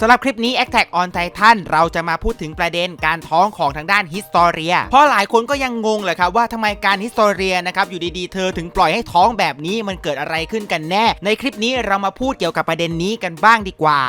สำหรับคลิปนี้ Attack on Titan เราจะมาพูดถึงประเด็นการท้องของทางด้านฮิสตอเรีย เพราะหลายคนก็ยังงงเลยครับว่าทำไมการฮิสตอเรียนะครับอยู่ดีๆเธอถึงปล่อยให้ท้องแบบนี้มันเกิดอะไรขึ้นกันแน่ ในคลิปนี้เรามาพูดเกี่ยวกับประเด็นนี้กันบ้างดีกว่า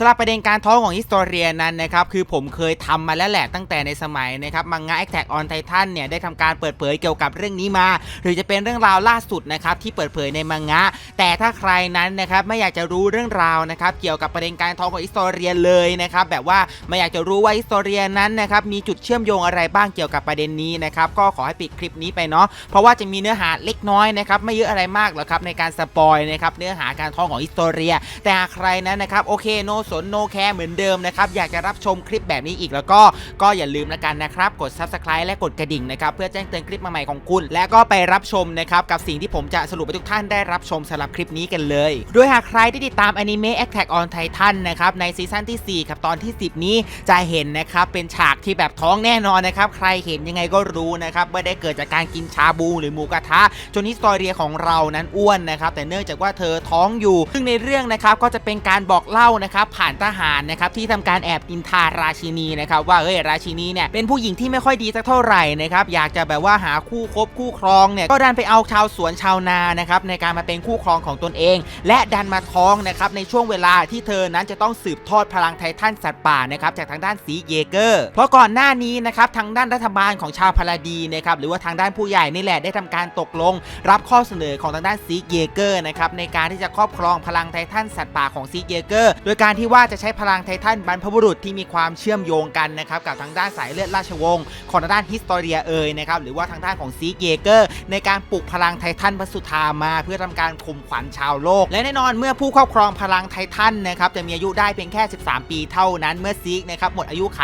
สำหรับประเด็นการท้องของฮิสโตเรียนั้นนะครับคือผมเคยทำมาแล้วแหละตั้งแต่ในสมัยนะครับมังงะ Attack on Titan เนี่ยได้ทำการเปิดเผยเกี่ยวกับเรื่องนี้มา หรือจะเป็นเรื่องราวล่าสุดนะครับที่เปิดเผยในมังงะ แต่ถ้าใครนั้นนะครับไม่อยากจะรู้เรื่องราวนะครับเกี่ยวกับประเด็นการท้องของฮิสโตเรียเลยนะครับแบบว่าไม่อยากจะรู้ว่าฮิสโตเรียนั้นนะครับมีจุดเชื่อมโยงอะไรบ้างเกี่ยวกับประเด็นนี้นะครับก็ขอให้ปิดคลิปนี้ไปเนาะเพราะว่าจะมีเนื้อหาเล็กน้อยนะครับไม่เยอะอะไรมากหรอกครับในการสปอยนะครับเนื้อหาการท้องของฮิสโตเรีย แต่หากใครนั้นนะครับโอเคโนสนโนแคร์เหมือนเดิมนะครับ อยากจะรับชมคลิปแบบนี้อีกแล้วก็ก็อย่าลืมแล้วกันนะครับ กด subscribe และกดกระดิ่งนะครับ เพื่อแจ้งเตือนคลิปใหม่ๆของคุณ และก็ไปรับชมนะครับ กับสิ่งที่ผมจะสรุปให้ทุกท่านได้รับชมสำหรับคลิปนี้กันเลย โดยหากใครที่ติดตามอนิเมะ Attack on Titan นะครับในซีซั่นที่ 4 ครับตอนที่ 10 นี้จะเห็นนะครับเป็นฉากที่แบบท้องแน่นอนนะครับใครเห็นยังไงก็รู้นะครับไม่ได้เกิดจากการกินชาบูหรือหมูกระทะจนฮิสตอเรียของเรานั้นอ้วนนะครับแต่เนื่องจากว่าเธอท้องอยู่ ซึ่งในเรื่องนะครับก็จะเป็นการบอกเล่านะครับผ่านทหารนะครับที่ทำการแอบอินทาราชินีนะครับว่าเอ้ยราชินีเนี่ยเป็นผู้หญิงที่ไม่ค่อยดีสักเท่าไหร่นะครับอยากจะแบบว่าหาคู่คบคู่ครองเนี่ยก็ดันไปเอาชาวสวนชาวนานะครับในการมาเป็นคู่ครองของตนเอง และดันมาท้องนะครับในช่วงเวลาที่เธอนั้นจะต้องสืบทอดพลังไททันสัตว์ป่านะครับจากทางด้านสีเยเกอร์เพราะก่อนหน้านี้นะครับทางด้านรัฐบาลของชาวพาราดีนะครับหรือว่าทางด้านผู้ใหญ่นี่แหละได้ทำการตกลง รับข้อเสนอของทางด้านซีเยเกอร์นะครับในการที่จะครอบครองพลังไททันสัตว์ป่าของซีเยเกอร์โดยการที่ว่าจะใช้พลังไททันบรรพบุรุษที่มีความเชื่อมโยงกันนะครับกับทางด้านสายเลือดราชวงศ์ของทางด้านฮิสตอเรียเอยนะครับหรือว่าทางด้านของซีเยเกอร์ ในการปลุกพลังไททันพระสุธามา เพื่อทำการข่มขวัญชาวโลก และแน่นอนเมื่อผู้ครอบครองพลังไททันนะครับจะมีอายุได้เพียงแค่ 13 ปีเท่านั้นเมื่อซีกนะครับหมดอายุไข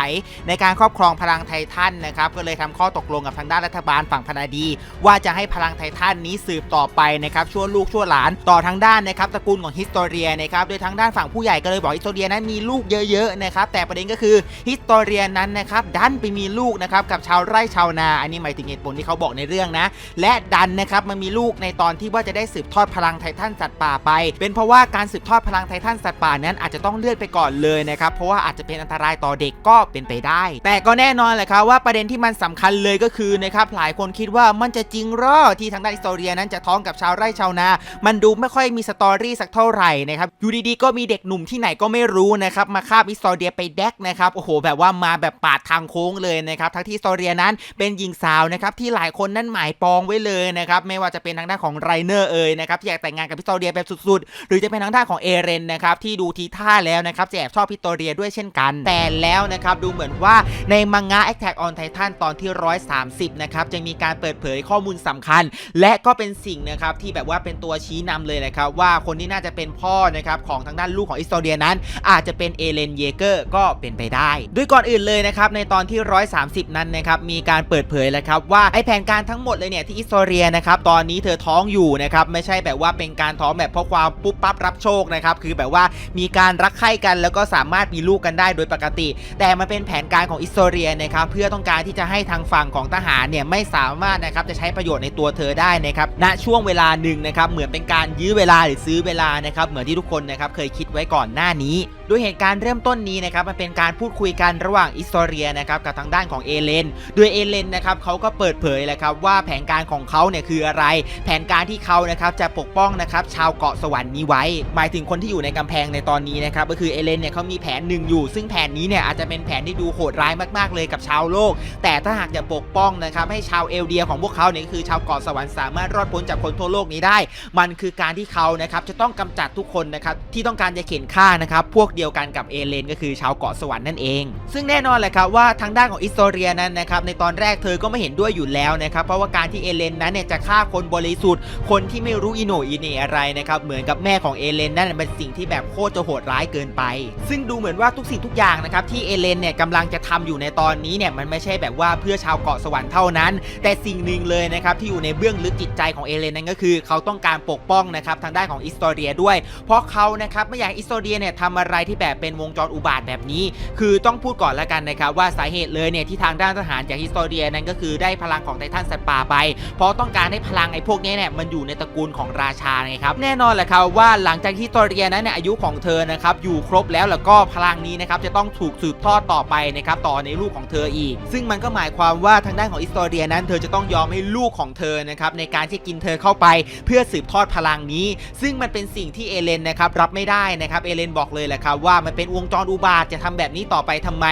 ในการครอบครองพลังไททันนะครับก็เลยทำข้อตกลงกับทางด้านรัฐบาลฝั่งพนาดี ว่าจะให้พลังไททันนี้สืบต่อไปนะครับชั่วลูกชั่วหลานต่อทางด้านนะครับตระกูลของฮิสโตเรียนะครับโดยทางด้านฝั่งผู้ใหญ่ก็เลยบอกฮิสโตเรียนั้นมีลูกเยอะๆนะครับแต่ประเด็นก็คือฮิสโตเรียนั้นนะครับดันไปมีลูกนะครับกับชาวไร่ชาวนา อันนี้หมายถึงเหตุผลที่เขาบอกในเรื่องนะ และดันนะครับมันมีลูกในตอนที่ว่าจะได้สืบทอดพลังไททันสัตว์ป่าไป เป็นเพราะว่าการสืบทอดพลังไททันสัตว์ป่านั้นอาจจะต้องเลื่อนไปก่อนเลยนะครับเพราะว่าอาจจะเป็นอันตรายต่อเด็กก็เป็นไปได้ แต่ก็แน่นอนแหละครับว่าประเด็นที่มันสำคัญเลยก็คือนะครับหลายคนคิดว่ามันจะจริงหรอที่ทางด้านฮิสโตเรียนั้นจะท้องกับชาวไร่ชาวนา มันดูไม่ค่อยมีสตอรี่สักเท่าไหร่นะครับอยู่ดีๆก็มีเด็กหนุ่มที่ไหนก็ไไม่รู้นะครับมาฆ่าฮิสโตเรียไปแดกนะครับโอ้โหแบบว่ามาแบบปาดทางโค้งเลยนะครับทั้งที่ฮิสโตเรียนั้นเป็นหญิงสาวนะครับที่หลายคนนั้นหมายปองไว้เลยนะครับไม่ว่าจะเป็นทางด้านของไรเนอร์เอ่ยนะครับที่อยากแต่งงานกับฮิสโตเรียแบบสุดๆ หรือจะเป็นทางด้านของเอเรนนะครับที่ดูทีท่าแล้วนะครับจะแอบชอบฮิสโตเรียด้วยเช่นกัน แต่แล้วนะครับดูเหมือนว่าในมังงะ Attack on Titan ตอนที่ 130 นะครับจะมีการเปิดเผยข้อมูลสำคัญ และก็เป็นสิ่งนะครับที่แบบว่าเป็นตัวชี้นำเลยนะครับว่าคนที่น่าจะเป็นพ่อนะครับของทางด้านลูกของอิสโตเรียนั้นอาจจะเป็นเอเลนเยเกอร์ก็เป็นไปได้ ด้วยก่อนอื่นเลยนะครับในตอนที่ 130 นั้นนะครับมีการเปิดเผยแล้วครับว่าไอแผนการทั้งหมดเลยเนี่ยที่อิสโตเรียนะครับตอนนี้เธอท้องอยู่นะครับไม่ใช่แบบว่าเป็นการท้องแบบเพราะความปุ๊บปั๊บรับโชคนะครับคือแบบว่ามีการรักใคร่กันแล้วก็สามารถมีลูกกันได้โดยปกติ แต่มันเป็นแผนการของอิสโตเรียนะครับเพื่อต้องการที่จะให้ทางฝั่งของทหารเนี่ยไม่สามารถนะครับจะใช้ประโยชน์ในตัวเธอได้นะครับณช่วงเวลาหนึ่งนะครับเหมือนเป็นการยื้อเวลาหรือซื้อเวลานะครับเหมือนที่ทุกคนนะครับเคยคิดไว้ก่อนหน้านี้โดยเหตุการณ์เริ่มต้นนี้นะครับมันเป็นการพูดคุยกันระหว่างอิสโตเรียนะครับกับทางด้านของเอเลน โดยเอเลนนะครับเขาก็เปิดเผยแหละครับว่าแผนการของเขาเนี่ยคืออะไร แผนการที่เขานะครับจะปกป้องนะครับชาวเกาะสวรรค์นี้ไว้ หมายถึงคนที่อยู่ในกำแพงในตอนนี้นะครับก็คือเอเลนเนี่ยเขามีแผนหนึ่งอยู่ ซึ่งแผนนี้เนี่ยอาจจะเป็นแผนที่ดูโหดร้ายมากๆเลยกับชาวโลก แต่ถ้าหากจะปกป้องนะครับให้ชาวเอลเดียของพวกเขาเนี่ยคือชาวเกาะสวรรค์สามารถรอดพ้นจากคนทั่วโลกนี้ได้ มันคือการที่เขานะครับจะต้องกำจัดทุกคนนะครับที่ต้องการจะเข็นฆ่านะครับพวกเดียวกันกับเอเลนก็คือชาวเกาะสวรรค์นั่นเอง ซึ่งแน่นอนแหละครับว่าทางด้านของอิสโตเรียนั้นนะครับในตอนแรกเธอก็ไม่เห็นด้วยอยู่แล้วนะครับเพราะว่าการที่เอเลนนั้นเนี่ยจะฆ่าคนบริสุทธิ์คนที่ไม่รู้อิโนอิเนอะไรนะครับเหมือนกับแม่ของเอเลนนั่นเป็นสิ่งที่แบบโคตรจะโหดร้ายเกินไป ซึ่งดูเหมือนว่าทุกสิ่งทุกอย่างนะครับที่เอเลนเนี่ยกำลังจะทำอยู่ในตอนนี้เนี่ยมันไม่ใช่แบบว่าเพื่อชาวเกาะสวรรค์เท่านั้น แต่สิ่งหนึ่งเลยนะครับที่อยู่ในเบื้องลึกจิตใจของเอเลนนั่นก็คือ เขาต้องการปกป้องนะครับทางด้านของอิสโตเรียด้วย เพราะเขานะครับไม่อยากอิสโตเรียเนี่ยทำอะไรที่แบบเป็นวงจรอุบาทแบบนี้ คือต้องพูดก่อนล้วกันนะครับว่าสาเหตุเลยเนี่ยที่ทางด้านทหารจากฮิสโตเรียนั้นก็คือได้พลังของไททันสัตว์ป่าไป เพราะต้องการให้พลังไอ้พวกนี้เนี่ยมันอยู่ในตระกูลของราชาไงครับแน่นอนแหละครับว่าหลังจากฮิสโตเรียนั้นเนี่ยอายุของเธอนะครับอยู่ครบแล้วแล้วก็พลังนี้นะครับจะต้องถูกสืบทอดต่อไปนะครับต่อในลูกของเธออีก ซึ่งมันก็หมายความว่าทางด้านของฮิสโตเรียนั้น เธอจะต้องยอมให้ลูกของเธอนะครับในการที่กินเธอเข้าไป เพื่อสืบทอดพลังนี้ ซึ่งมันเป็นสิ่งที่เอเลนนะครับรับไม่ได้นะครับเอเลนบอกเลยแหละครับว่ามันเป็นวงจรอุบาทจะทำแบบนี้ต่อไปทำไม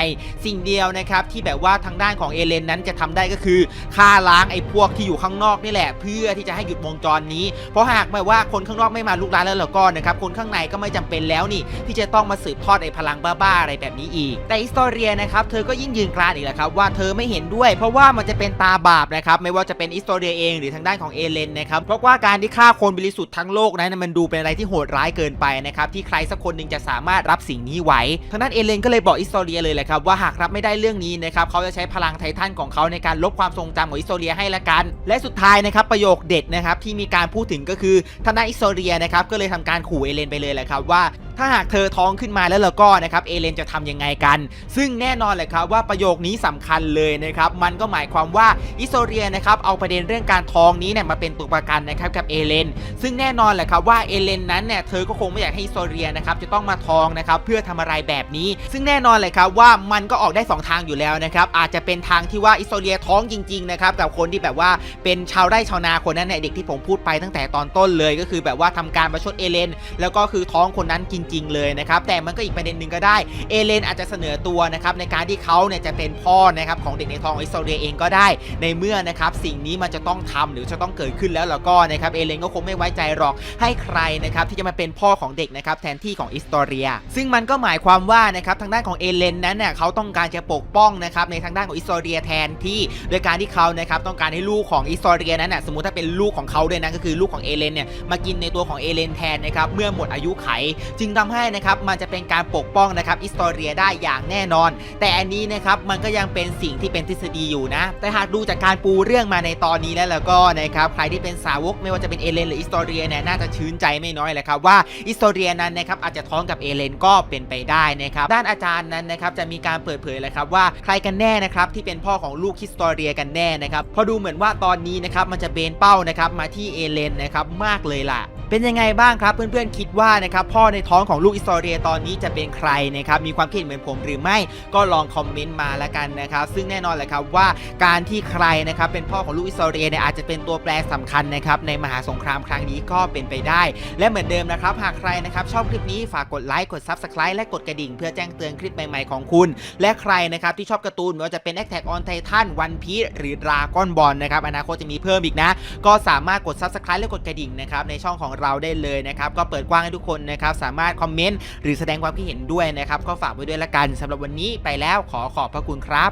สิ่งเดียวนะครับที่แบบว่าทางด้านของเอเลนนั้นจะทำได้ก็คือฆ่าล้างไอ้พวกที่อยู่ข้างนอกนี่แหละ เพื่อที่จะให้หยุดวงจรนี้ เพราะหากแบบว่าคนข้างนอกไม่มาลุกลานแล้วแล้วก็นะครับคนข้างในก็ไม่จำเป็นแล้วนี่ ที่จะต้องมาสืบทอดไอ้พลังบ้าๆอะไรแบบนี้อีก แต่อิสตอเรียนะครับเธอก็ยิ่งยืนกรานอีกแหละครับว่าเธอไม่เห็นด้วย เพราะว่ามันจะเป็นตาบาปนะครับไม่ว่าจะเป็นอิสตอเรียเองหรือทางด้านของเอเลนนะครับเพราะว่าการที่ฆ่าคนบริสุทธิ์ทั้งโลกนั้นมันดูเป็นอะไรที่โหดร้ายเกินไปนะครับที่ใครสักคนหนึ่งจะสามารถรับสิ่งนี้ไหวทางด้านเอเลนก็เลยบอกอิสตเรียเลยแหละครับว่าหากรับไม่ได้เรื่องนี้นะครับเขาจะใช้พลังไททันของเขาในการลบความทรงจำของอิสตเรียให้ละกัน และสุดท้ายนะครับประโยคเด็ดนะครับที่มีการพูดถึงก็คือทางด้านอิสตเรียนะครับก็เลยทำการขู่เอเลนไปเลยแหละครับว่า ถ้าหากเธอท้องขึ้นมาแล้วแล้วก็นะครับเอเลนจะทำยังไงกัน ซึ่งแน่นอนแหละครับว่าประโยคนี้สำคัญเลยนะครับมันก็หมายความว่าอิสโตเรียนะครับเอาประเด็นเรื่องการท้องนี้เนี่ยมาเป็นตัวประกันนะครับกับเอเลนซึ่งแน่นอนแหละครับว่าเอเลนนั้นเนี่ยเธอก็คงไม่อยากให้อิสโตเรียนะครับจะต้องมาท้องนะครับเพื่อทำอะไรแบบนี้ ซึ่งแน่นอนเลยครับว่ามันก็ออกได้สองทางอยู่แล้วนะครับอาจจะเป็นทางที่ว่าอิสโตเรียท้องจริงๆนะครับกับคนที่แบบว่าเป็นชาวไร่ชาวนาคนนั้นเนี่ยเด็กที่ผมพูดไปตั้งแต่ตอนต้นเลย ก็คือแบบว่าทำการประชดเอเลนแล้วก็คือท้องคนนั้นจริง ๆ เลยนะครับแต่มันก็อีกประเด็นหนึ่งก็ได้เอเลนอาจจะเสนอตัวนะครับในการที่เขาเนี่ยจะเป็นพ่อนะครับของเด็กในท้องอิสโตเรียเองก็ได้ ในเมื่อนะครับสิ่งนี้มันจะต้องทำหรือจะต้องเกิดขึ้นแล้วแล้วก็นะครับเอเลนก็คงไม่ไว้ใจหรอกให้ใครนะครับที่จะมาเป็นพ่อของเด็กนะครับแทนที่ของอิสโตเรีย ซึ่งมันก็หมายความว่านะครับทางด้านของเอเลนนั้นเนี่ยเขาต้องการจะปกป้องนะครับในทางด้านของอิสโตเรียแทนที่โดยการที่เขานะครับต้องการให้ลูกของอิสโตเรียนั้นน่ะสมมติถ้าเป็นลูกของเขาด้วยนะก็คือลูกของเอเลนเนี่ยมากินในตัวของเอเลนแทนนะครับเมื่อหมดอายุไข จึงทำให้นะครับมันจะเป็นการปกป้องนะครับอิสโตเรียได้อย่างแน่นอน แต่อันนี้นะครับมันก็ยังเป็นสิ่งที่เป็นทฤษฎีอยู่นะ แต่หากดูจากการปูเรื่องมาในตอนนี้แล้วแล้วก็นะครับใครที่เป็นสาวกไม่ว่าจะเป็นเอเลนหรืออิสโตเรียเนี่ยน่าจะชื่นใจไม่น้อยแหละครับว่าอิสโตเรียนั้นนะครับอาจจะท้องกับเอเลนก็เป็นไปได้นะครับด้านอาจารย์นั้นนะครับจะมีการเปิดเผยเลยครับว่าใครกันแน่นะครับที่เป็นพ่อของลูกฮิสโตเรียกันแน่นะครับพอดูเหมือนว่าตอนนี้นะครับมันจะเบนเป้านะครับมาที่เอเลนนะครับมากเลยล่ะ เป็นยังไงบ้างครับเพื่อนๆคิดว่านะครับพ่อในท้องของลูกอิสโตเรียตอนนี้จะเป็นใครนะครับมีความคิดเห็นเหมือนผมหรือไม่ก็ลองคอมเมนต์มาล้วกันนะครับซึ่งแน่นอนแหละครับว่าการที่ใครนะครับเป็นพ่อของลูกอิสโตเรียเนี่ยอาจจะเป็นตัวแปรสำคัญนะครับในมหาสงครามครั้งนี้ก็เป็นไปได้ และเหมือนเดิมนะครับหากใครนะครับชอบคลิปนี้ฝากกดไลค์กด Subscribe และกดกระดิ่งเพื่อแจ้งเตือนคลิปใหม่ๆของคุณ และใครนะครับที่ชอบการ์ตูนไม่ว่าจะเป็น Attack on Titan One Piece หรือ Dragon Ball นะครับอนาคตจะมีเพิ่มอีกนะ ก็สามารถกด Subscribe และกดกระดิ่งนะครับในช่องของเราได้เลยนะครับก็เปิดกว้างให้ทุกคนนะครับสามารถคอมเมนต์หรือแสดงความคิดเห็นด้วยนะครับก็ฝากไว้ด้วยละกันสำหรับวันนี้ไปแล้วขอขอบพระคุณครับ